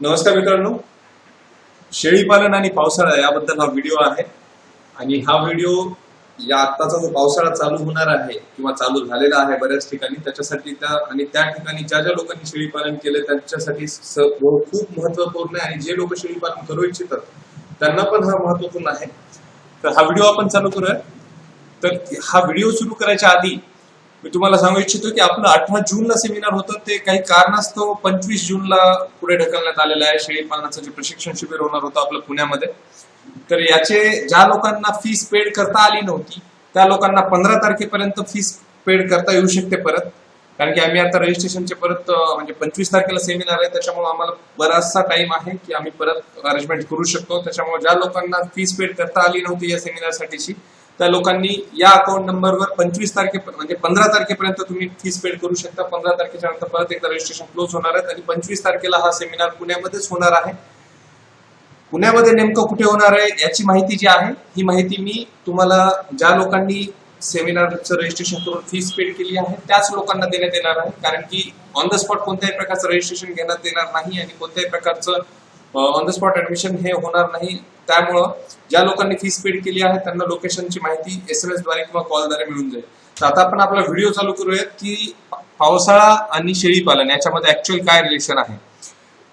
नमस्कार मित्रांनो. शेळीपालन आणि पावसाळा याबद्दल हा व्हिडिओ आहे. आणि हा व्हिडिओ या आत्ताचा जो पावसाळा चालू होणार आहे किंवा चालू झालेला आहे बऱ्याच ठिकाणी त्याच्यासाठी त्या आणि त्या ठिकाणी ज्या ज्या लोकांनी शेळीपालन केले त्यांच्यासाठी स- खूप महत्त्वपूर्ण आहे आणि जे लोक शेळीपालन करू इच्छितात त्यांना पण हा महत्त्वपूर्ण आहे. तर हा व्हिडिओ आपण चालू करूया. तर हा व्हिडिओ सुरू करायच्या आधी मी तुम्हाला सांगू इच्छितो की आपलं अठरा जूनला सेमिनार होतं. ते काही कारणास्तव पंचवीस जूनला पुढे ढकलण्यात आलेलं आहे. शेळी पालनाचं जे प्रशिक्षण शिबिर होणार होतं आपलं पुण्यामध्ये. तर याचे ज्या लोकांना फीस पेड करता आली नव्हती त्या लोकांना पंधरा तारखेपर्यंत फीस पेड करता येऊ शकते परत. कारण की आम्ही आता रजिस्ट्रेशनचे परत म्हणजे पंचवीस तारखेला सेमिनार आहे. त्याच्यामुळे आम्हाला बराचसा टाइम आहे की आम्ही परत अरेंजमेंट करू शकतो. त्याच्यामुळे ज्या लोकांना फीस पेड करता आली नव्हती या सेमिनारसाठीची त्या लोकांनी या अकाउंट नंबरवर पंचवीस तारखे म्हणजे पंधरा तारखेपर्यंत तुम्ही फीस पेड करू शकता. पंधरा तारखेच्या नंतर परत एकदा रजिस्ट्रेशन क्लोज होणार आहे आणि पंचवीस तारखेला हा सेमिनार पुण्यामध्येच होणार आहे. पुण्यामध्ये नेमकं कुठे होणार आहे याची माहिती जी आहे ही माहिती मी तुम्हाला ज्या लोकांनी सेमिनारचं रजिस्ट्रेशन करून फीस पेड केली आहे त्याच लोकांना देण्यात येणार आहे. कारण की ऑन द स्पॉट कोणत्याही प्रकारचं रजिस्ट्रेशन घेण्यात येणार नाही आणि कोणत्याही प्रकारचं ऑन द स्पॉट ऍडमिशन हे होणार नाही. त्यामुळं ज्या लोकांनी फीस पेड केली आहे त्यांना लोकेशनची माहिती एस एम एसद्वारे किंवा कॉलद्वारे मिळून जाईल. तर आता आपण आपला व्हिडिओ चालू करूयात की पावसाळा आणि शेळी पालन याच्यामध्ये ऍक्च्युअल काय रिलेशन आहे.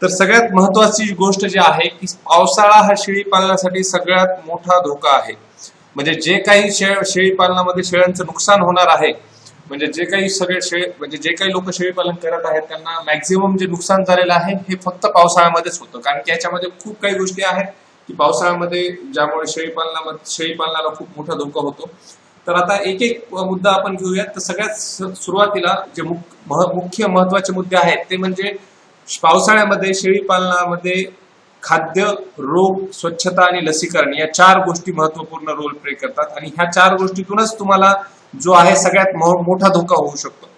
तर सगळ्यात महत्वाची गोष्ट जी आहे की पावसाळा हा शेळी पालनासाठी सगळ्यात मोठा धोका आहे. म्हणजे जे काही शेळ शेळी पालनामध्ये शेळ्यांचं नुकसान होणार आहे म्हणजे जे काही सगळे शेळी म्हणजे जे काही लोक शेळीपालन करत आहेत त्यांना मॅक्झिमम जे नुकसान झालेलं आहे हे फक्त पावसाळ्यामध्येच होतं. कारण की याच्यामध्ये खूप काही गोष्टी आहेत की पावसाळ्यामध्ये ज्यामुळे शेळीपालनामध्ये शेळीपालनाला खूप मोठा धोका होतो. तर आता एक एक मुद्दा आपण घेऊयात. तर सगळ्यात स- सुरुवातीला जे मुख- मुख्य महत्त्वाचे मुद्दे आहेत ते म्हणजे पावसाळ्यामध्ये शेळीपालनामध्ये खाद्य रोग स्वच्छता आणि लसीकरण या चार गोष्टी महत्त्वपूर्ण रोल प्ले करतात. आणि ह्या चार गोष्टीतूनच तुम्हाला जो आहे सगळ्यात मो- मोठा धोका होऊ शकतो.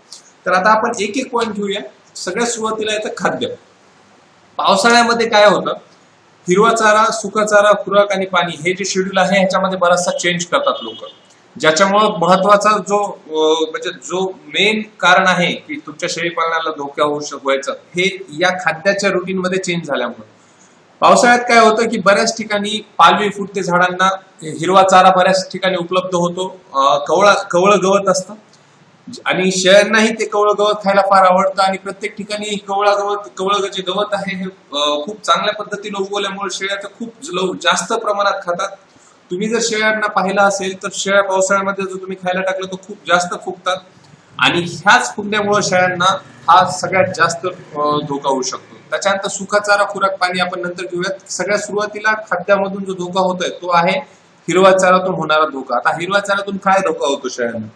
तर आता आपण एक एक पॉईंट घेऊया. सगळ्यात सुरुवातीला येतं खाद्य. पावसाळ्यामध्ये काय होतं? हिरवा चारा सुका चारा खुराक आणि पाणी हे जे शेड्यूल आहे ह्याच्यामध्ये बराचसा चेंज करतात लोक. ज्याच्यामुळं महत्त्वाचा जो म्हणजे जो मेन कारण आहे की तुमच्या शेळी पालनाला धोका होऊ शक- व्हायचं हे या खाद्याच्या रुटीन मध्ये चेंज झाल्यामुळे. पावसाळ्यात काय होतं की बऱ्याच ठिकाणी पालवी फुटते झाडांना हिरवा चारा बऱ्याच ठिकाणी उपलब्ध होतो कवळा कवळ गवत असतं. आणि शेळ्यांनाही ते कवळ गवत खायला फार आवडतं आणि प्रत्येक ठिकाणी कवळा गवत कवळ जे गवत आहे हे खूप चांगल्या पद्धतीने उगवल्यामुळे शेळ्या तर खूप जास्त प्रमाणात खातात. तुम्ही जर शेळ्यांना पाहिलं असेल तर शेळ्या पावसाळ्यामध्ये जर तुम्ही खायला टाकलं तर खूप जास्त फुगतात. आणि ह्याच फुगण्यामुळे शेळ्यांना हा सगळ्यात जास्त धोका होऊ शकतो. त्याच्यानंतर सुका चारा खुराक पाणी आपण नंतर घेऊयात. सगळ्यात सुरुवातीला खाद्यामधून जो धोका होतोय तो आहे हिरवा चारातून होणारा धोका. आता हिरवा चारातून काय धोका होतो शेळ्यांना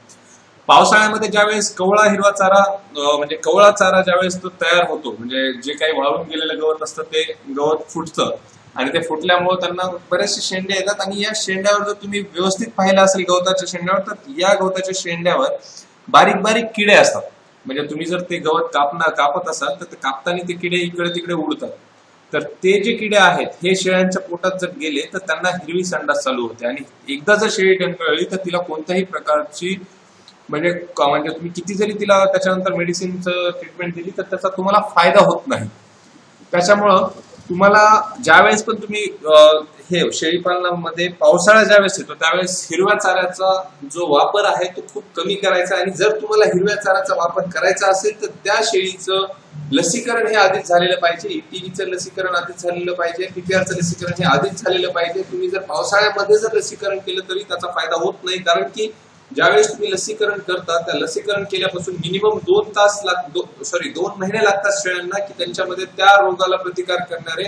पावसाळ्यामध्ये ज्यावेळेस कवळा हिरवा चारा म्हणजे कवळा चारा ज्यावेळेस तो तयार होतो म्हणजे जे काही वाळून गेलेलं गवत असतं ते गवत फुटतं आणि ते फुटल्यामुळे त्यांना बरेचसे शेंडे येतात आणि या शेंड्यावर जर तुम्ही व्यवस्थित पाहिलं असेल गवताच्या शेंड्यावर तर या गवताच्या शेंड्यावर बारीक बारीक किडे असतात. म्हणजे तुम्ही जर ते गवत कापणार कापत असाल तर कापताना ते किडे इकडे तिकडे उडतात. तर ते जे किडे आहेत हे शेळ्यांच्या पोटात जर गेले तर त्यांना हिरवी संडास चालू होते. आणि एकदा जर शेळी टंकळली तर तिला कोणत्याही प्रकारची म्हणजे म्हणजे तुम्ही किती जरी तिला त्याच्यानंतर मेडिसिनचं ट्रीटमेंट दिली तर त्याचा तुम्हाला फायदा होत नाही. त्याच्यामुळं तुम्हाला ज्यावेळेस पण तुम्ही हे शेळीपालनामध्ये पावसाळा ज्यावेळेस येतो त्यावेळेस हिरव्या चाऱ्याचा जो वापर आहे तो खूप कमी करायचा आणि जर तुम्हाला हिरव्या चाऱ्याचा वापर करायचा असेल तर त्या शेळीचं लसीकरण हे आधीच झालेलं पाहिजे. ईटीव्हीचं लसीकरण आधीच झालेलं पाहिजे पीपीआरचं लसीकरण हे आधीच झालेलं पाहिजे. तुम्ही जर पावसाळ्यामध्ये जर लसीकरण केलं तरी त्याचा फायदा होत नाही. कारण की ज्यावेळेस तुम्ही लसीकरण करता त्या लसीकरण केल्यापासून मिनिमम दोन तास लाग सॉरी दोन महिने लागतात शेळ्यांना की त्यांच्यामध्ये त्या रोगाला प्रतिकार करणारे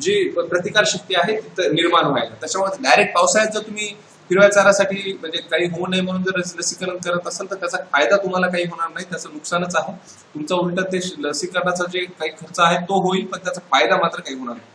जी प्रतिकार शक्ती आहे ती निर्माण व्हायला. त्याच्यामुळे डायरेक्ट पावसाळ्यात जर तुम्ही हिरव्या चारासाठी म्हणजे काही होऊ नये म्हणून जर लसीकरण करत असाल तर त्याचा फायदा तुम्हाला काही होणार नाही. त्याचं नुकसानच आहे. तुमचं उलट ते लसीकरणाचा जे काही खर्च आहे तो होईल पण त्याचा फायदा मात्र काही होणार नाही.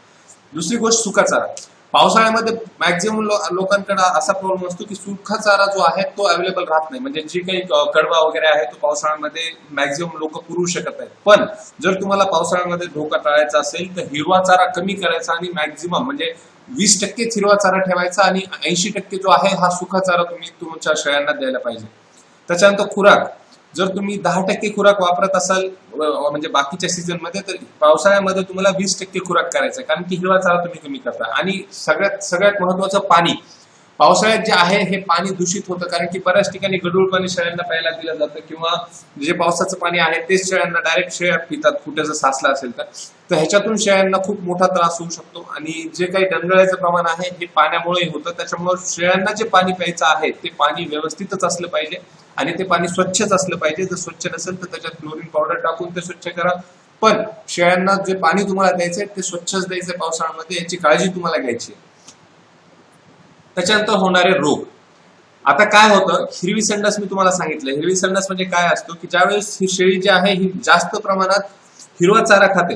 दुसरी गोष्ट सुका चारा पावसाळ्यामध्ये मॅक्झिमम लोकांकडे असा प्रॉब्लेम असतो की सुखा चारा जो आहे तो अवेलेबल राहत नाही. म्हणजे जी काही कडवा वगैरे आहे तो पावसाळ्यामध्ये मॅक्झिमम लोक पुरवू शकत आहेत पण जर तुम्हाला पावसाळ्यामध्ये धोका टाळायचा असेल तर हिरवा चारा कमी करायचा आणि मॅक्झिमम म्हणजे वीस टक्केच हिरवा चारा ठेवायचा आणि ऐंशी टक्के जो आहे हा सुखा चारा तुम्ही तुमच्या शेळ्यांना द्यायला पाहिजे. त्याच्यानंतर खुराक. जर तुम्ही दहा टक्के खुराक वापरत असाल म्हणजे बाकीच्या सीझनमध्ये तर पावसाळ्यामध्ये तुम्हाला वीस टक्के खुराक करायचा कारण की हिरवा चारा तुम्ही कमी करता. आणि सगळ्यात सगळ्यात महत्वाचं पाणी. पावसाळ्यात जे आहे हे पाणी दूषित होतं कारण की बऱ्याच ठिकाणी गडूळ पाणी शेळ्यांना प्यायला दिलं जातं किंवा जे पावसाचं पाणी आहे तेच शेळ्यांना डायरेक्ट शेळ्या पितात कुठे जर साचला असेल तर. तर ह्याच्यातून शेळ्यांना खूप मोठा त्रास होऊ शकतो. आणि जे काही डंगळाचं प्रमाण आहे हे पाण्यामुळे होतं. त्याच्यामुळे शेळ्यांना जे पाणी प्यायचं आहे ते पाणी व्यवस्थितच असलं पाहिजे. आणि ते पाणी स्वच्छच असलं पाहिजे. जर स्वच्छ नसेल तर त्याच्यात क्लोरीन पावडर टाकून ते स्वच्छ करा. पण शेळ्यांना जे पाणी तुम्हाला द्यायचंय ते स्वच्छच द्यायचंय पावसाळ्यामध्ये याची काळजी तुम्हाला घ्यायची त्याच्यानंतर होणारे रोग. आता काय होतं? हिरवी संडास मी तुम्हाला सांगितलं. हिरवी संडास म्हणजे काय असतो? की ज्यावेळेस ही शेळी जी आहे ही जास्त प्रमाणात हिरवा चारा खाते.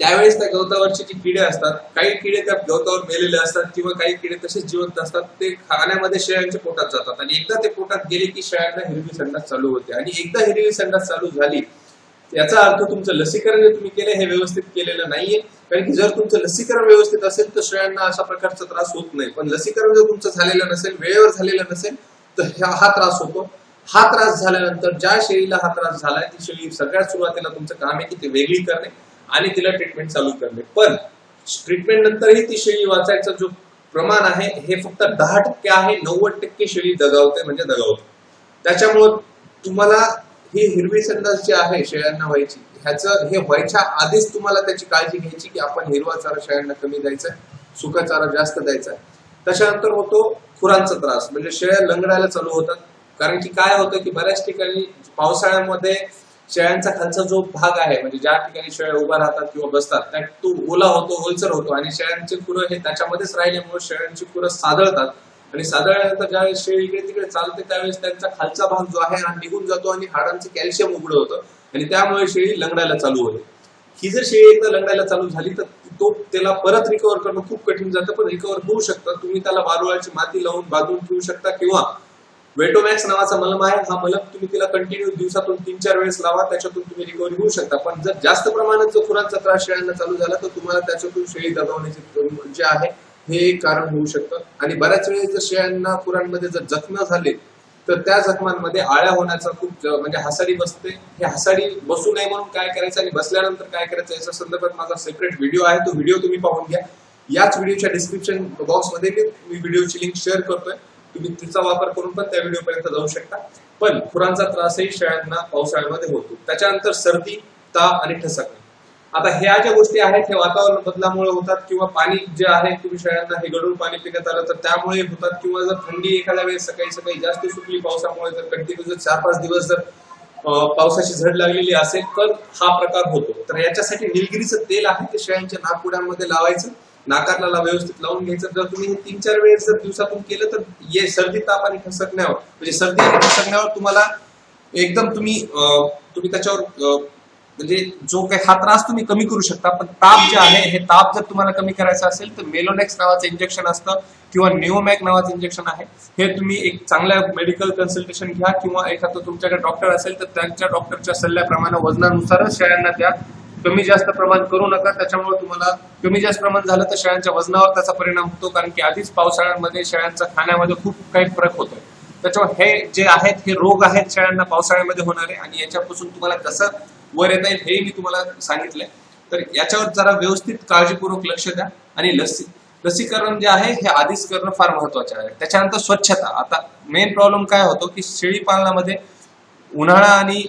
त्यावेळेस त्या गवतावरचे जे किडे असतात काही किडे त्या गवतावर मेलेले असतात किंवा काही किडे तसेच जिवंत असतात ते खाण्यामध्ये शेळ्यांच्या पोटात जातात. आणि एकदा ते पोटात गेले की शेळ्यांना हिरवी संडास चालू होते. आणि एकदा हिरवी संडास चालू झाली याचा अर्थ तुमचं लसीकरण जे तुम्ही केलं हे व्यवस्थित केलेलं नाहीये. कारण की जर तुमचं लसीकरण व्यवस्थित असेल तर शेळ्यांना अशा प्रकारचा त्रास होत नाही. पण लसीकरण जर तुमचं झालेलं नसेल वेळेवर झालेलं नसेल तर ह्या- हा त्रास होतो. हा त्रास झाल्यानंतर ज्या शेळीला हा त्रास झालाय ती शेळी सगळ्यात सुरुवातीला तुमचं काम आहे की ते वेगळी करणे. आणि तिला ट्रीटमेंट चालू करणे पण ट्रीटमेंट नंतरही ती शेळी वाचायचं जो प्रमाण आहे हे फक्त दहा टक्के आहे नव्वद टक्के शेळी दगावते म्हणजे दगावते. त्याच्यामुळं तुम्हाला ही हिरवी संडास जी आहे शेळ्यांना व्हायची ह्याचं हे व्हायच्या आधीच तुम्हाला त्याची काळजी घ्यायची की आपण हिरवा चारा शेळ्यांना कमी द्यायचा सुका चारा जास्त द्यायचा. त्याच्यानंतर होतो खुरांचा त्रास म्हणजे शेळ्या लंगडायला चालू होतात. कारण की काय होतं की बऱ्याच ठिकाणी पावसाळ्यामध्ये शेळ्यांचा खालचा जो भाग आहे म्हणजे ज्या ठिकाणी शेळ्या उभा राहतात किंवा बसतात त्या तो ओला होतो ओलसर होतो आणि शेळ्यांचे खुरं हे त्याच्यामध्येच राहिल्यामुळे शेळ्यांची खुरं सादळतात. आणि सादळल्यानंतर ज्यावेळेस शेळी इकडे तिकडे चालते त्यावेळेस त्यांचा खालचा भाग जो आहे हा निघून जातो आणि हाडांचं कॅल्शियम उघडं होतं. आणि त्यामुळे शेळी लंगडायला चालू होते. ही जर शेळी एकदा लंगडायला चालू झाली तर तो त्याला परत रिकवर करणं खूप कठीण जातं पण रिकवर होऊ शकतं. तुम्ही त्याला वारुळाची माती लावून बांधून ठेवू शकता किंवा वेटोमॅक्स नावाचा मलम आहे. हा मलम तुम्ही तिला कंटिन्यू दिवसातून तीन चार वेळेस लावा. त्याच्यातून तुम्ही रिकव्हरी होऊ शकता. पण जर जास्त प्रमाणात जर खुरांचा त्रास शेळ्यांना चालू झाला तर तुम्हाला त्याच्यातून शेळी दगावण्याचे जे म्हणजे आहे. हे एक कारण होऊ शकतं. आणि बऱ्याच वेळेस जर शेळ्यांना खुरांमध्ये जर जखमा झाले तर त्या जखमांमध्ये आळ्या होण्याचा खूप म्हणजे हसाडी बसते. हे हसाडी बसू नये म्हणून काय करायचं आणि बसल्यानंतर काय करायचं याच्या संदर्भात माझा सेपरेट व्हिडिओ आहे. तो व्हिडिओ तुम्ही पाहून घ्या. याच व्हिडिओच्या डिस्क्रिप्शन बॉक्समध्ये मी व्हिडिओची लिंक शेअर करतोय. तुम्ही तिचा वापर करून पण त्या व्हिडिओ पर्यंत जाऊ शकता. पण खुरांचा त्रासही शेळ्यांना पावसाळ्यामध्ये होतो. त्याच्यानंतर सर्दी ताप आणि ठसकणे आता ह्या ज्या गोष्टी आहेत हे वातावरण बदलामुळे होतात किंवा पाणी जे आहे तुम्ही शेळ्यांना हे गढूळ पाणी पिण्यात आलं तर त्यामुळे होतात किंवा जर थंडी एखाद्या वेळेस सकाळी सकाळी जास्त सुकली पावसामुळे जर कंटिन्यू जर चार पाच दिवस जर पावसाची झड लागलेली असेल तर हा प्रकार होतो. तर याच्यासाठी निलगिरीचं तेल आहे ते शेळ्यांच्या नाकपुड्यांमध्ये लावायचं. नाकारला व्यवस्थित लावून घ्यायचं. जर तुम्ही हे तीन चार वेळेस जर दिवसातून केलं तर ये सर्दी ताप आणि खसकण्यावर म्हणजे सर्दी आणि खसकण्यावर तुम्हाला एकदम तुम्ही तुम्ही त्याच्यावर म्हणजे जो काही हा त्रास तुम्ही कमी करू शकता पण ताप जे आहे हे ताप जर तुम्हाला कमी करायचा असेल तर मेलोनेक्स नावाचं इंजेक्शन असतं किंवा न्यूमॅक नावाचं इंजेक्शन आहे. हे तुम्ही एक चांगल्या मेडिकल कन्सल्टेशन घ्या किंवा एखादं तुमच्याकडे डॉक्टर असेल तर त्यांच्या डॉक्टरच्या सल्ल्याप्रमाणे वजनानुसारच शेळ्यांना द्या. कमी जास्त प्रमाण करू नका. त्याच्यामुळे तुम्हाला कमी जास्त प्रमाण झालं तर शेळ्यांच्या वजनावर त्याचा परिणाम होतो. कारण की आधीच पावसाळ्यामध्ये शेळ्यांचा खाण्यामध्ये खूप काही फरक होतो त्याच्यामुळे हे जे आहेत हे रोग आहेत शेळ्यांना पावसाळ्यामध्ये होणारे आणि याच्यापासून तुम्हाला कसं वर येता येईल हे मी तुम्हाला सांगितलंय. तर याच्यावर जरा व्यवस्थित काळजीपूर्वक लक्ष द्या आणि लसी. लसीकरण जे आहे हे आधीच करणं फार महत्वाचं आहे. त्याच्यानंतर स्वच्छता. आता मेन प्रॉब्लेम काय होतो की शेळी पालनामध्ये उन्हाळा आणि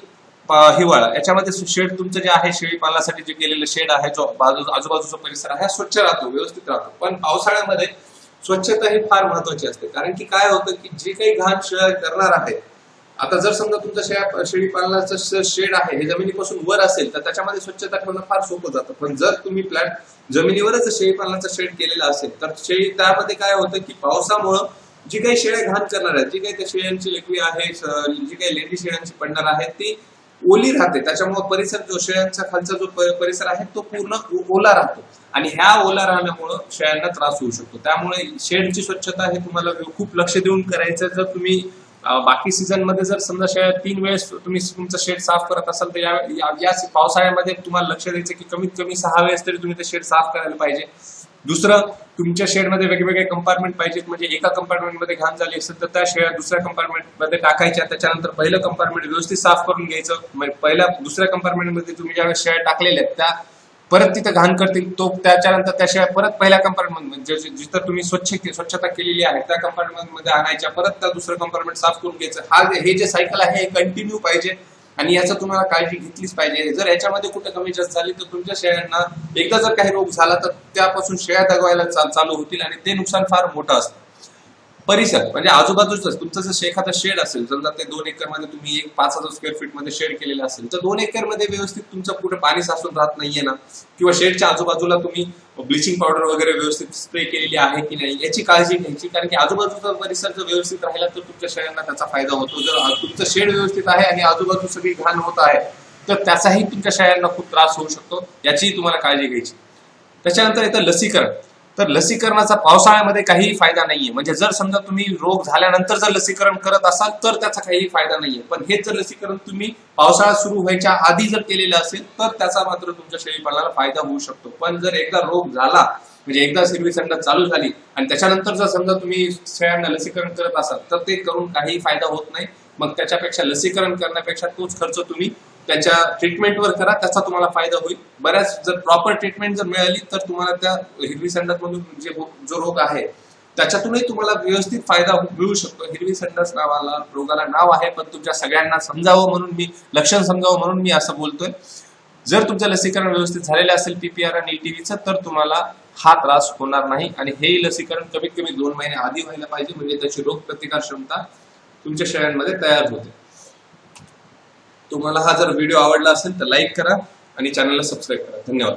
हिवाळा. याच्यामध्ये शेड तुमचं जे आहे शेळी पालनासाठी जे केलेलं शेड आहे जो बाजू आजूबाजूचा परिसर आहे स्वच्छ राहतो व्यवस्थित राहतो. पण पावसाळ्यामध्ये स्वच्छता ही फार महत्वाची असते. कारण की काय होतं की जे काही घाण शेळ्या करणार आहे आता जर समजा तुमचं शेळ्या शेळी पालनाचं शेड आहे हे जमिनीपासून वर असेल तर त्याच्यामध्ये स्वच्छता ठेवणं फार सोपं जातं. पण जर तुम्ही फ्लॅट जमिनीवरच शेळी पालनाचं शेड केलेलं असेल तर शेळी त्यामध्ये काय होतं की पावसामुळं जी काही शेळ्या घाण करणार आहेत जी काही त्या शेळ्यांची लेकवी आहे जी काही लेंडी शेळ्यांची पडणार आहे ती ओली राहते. त्याच्यामुळे परिसर जो शेळ्यांचा खालचा जो परिसर आहे तो पूर्ण ओला राहतो. आणि ह्या ओला राहण्यामुळं शेळ्यांना त्रास होऊ शकतो. त्यामुळे शेडची स्वच्छता हे तुम्हाला खूप लक्ष देऊन करायचं. जर तुम्ही बाकी सीझनमध्ये जर समजा शेळ्या तीन वेळेस तुम्ही तुमचं शेड साफ करत असाल तर या या- या पावसाळ्यामध्ये तुम्हाला लक्ष द्यायचं की कमीत कमी सहा वेळेस तरी तुम्ही ते शेड साफ करायला पाहिजे. दुसरं तुमच्या शेडमध्ये वेगवेगळे कंपार्टमेंट पाहिजेत. म्हणजे एका कंपार्टमेंटमध्ये घाण झाली असेल तर त्या शेळ्या दुसऱ्या कंपार्टमेंटमध्ये टाकायच्या. त्याच्यानंतर पहिलं कंपार्टमेंट व्यवस्थित साफ करून घ्यायचं. म्हणजे पहिल्या दुसऱ्या कंपार्टमेंटमध्ये तुम्ही ज्या शेळ्या टाकलेल्या आहेत त्या परत तिथं घाण करतील. तो त्याच्यानंतर त्या शेळ्या परत पहिल्या कंपार्टमेंट जिथं तुम्ही स्वच्छ स्वच्छता केलेली आहे त्या कंपार्टमेंटमध्ये आणायच्या. परत त्या दुसरं कंपार्टमेंट साफ करून घ्यायचं. हा हे जे सायकल आहे हे कंटिन्यू पाहिजे. आणि याचा तुम्हाला काळजी घेतलीच पाहिजे. जर याच्यामध्ये कुठे कमी जास्त झाली तर तुमच्या शेळ्यांना एकदा जर काही रोग झाला तर त्यापासून शेळ्या दगवायला चालू होतील आणि ते नुकसान फार मोठं असतं. परिसर म्हणजे आजूबाजूच तुमचं जर एखादं शेड असेल समजा ते दोन एकरमध्ये तुम्ही एक पाच हजार स्क्वेअर फीटमध्ये शेड केलेलं असेल तर दोन एकरमध्ये व्यवस्थित तुमचं कुठे पाणी साचून राहत नाहीये ना? किंवा शेडच्या आजूबाजूला तुम्ही ब्लिचिंग पावडर वगैरे व्यवस्थित स्प्रे केलेली आहे की नाही याची काळजी घ्यायची. कारण की आजूबाजूचा परिसर जर व्यवस्थित राहिला तर तुमच्या शेळ्यांना त्याचा फायदा होतो. जर तुमचं शेड व्यवस्थित आहे आणि आजूबाजू सगळी घाण होत आहे तर त्याचाही तुमच्या शेळ्यांना खूप त्रास होऊ शकतो. याचीही तुम्हाला काळजी घ्यायची. त्याच्यानंतर येतं लसीकरण. तर लसीकरणाचा पावसाळ्यामध्ये काहीही फायदा नाहीये. म्हणजे जर समजा तुम्ही रोग झाल्यानंतर जर लसीकरण करत असाल तर त्याचा काही फायदा नाहीये. पण हेच जर लसीकरण तुम्ही पावसाळा सुरू व्हायच्या आधी जर केलेलं असेल तर त्याचा मात्र तुमच्या शेळीपालनाला फायदा होऊ शकतो. पण जर एकदा रोग झाला म्हणजे एकदा सिरवी संडास चालू झाली आणि त्याच्यानंतर जर समजा तुम्ही शेळ्यांना लसीकरण करत असाल तर ते करून काही फायदा होत नाही. मग त्याच्यापेक्षा लसीकरण करण्यापेक्षा तोच खर्च तुम्ही त्याच्या ट्रीटमेंटवर करा त्याचा तुम्हाला फायदा होईल. बऱ्याच जर प्रॉपर ट्रीटमेंट जर मिळाली तर तुम्हाला त्या हिरवी संडासमधून जे हो, जो रोग आहे त्याच्यातूनही तुम्हाला व्यवस्थित फायदा मिळू शकतो. हिरवी संडास नावाला रोगाला नाव आहे पण तुमच्या सगळ्यांना समजावं म्हणून मी लक्षण समजावं म्हणून मी असं बोलतोय. जर तुमचं लसीकरण व्यवस्थित झालेलं असेल पीपीआर आणि ईटीव्हीचं तर तुम्हाला हा त्रास होणार नाही. आणि हे लसीकरण कमीत कमी दोन महिने आधी व्हायला पाहिजे म्हणजे त्याची रोग प्रतिकार क्षमता तुमच्या शेळ्यांमध्ये तयार होते. तुम्हाला हा जर व्हिडिओ आवडला असेल तर लाईक करा आणि चॅनलला सबस्क्राईब करा. धन्यवाद.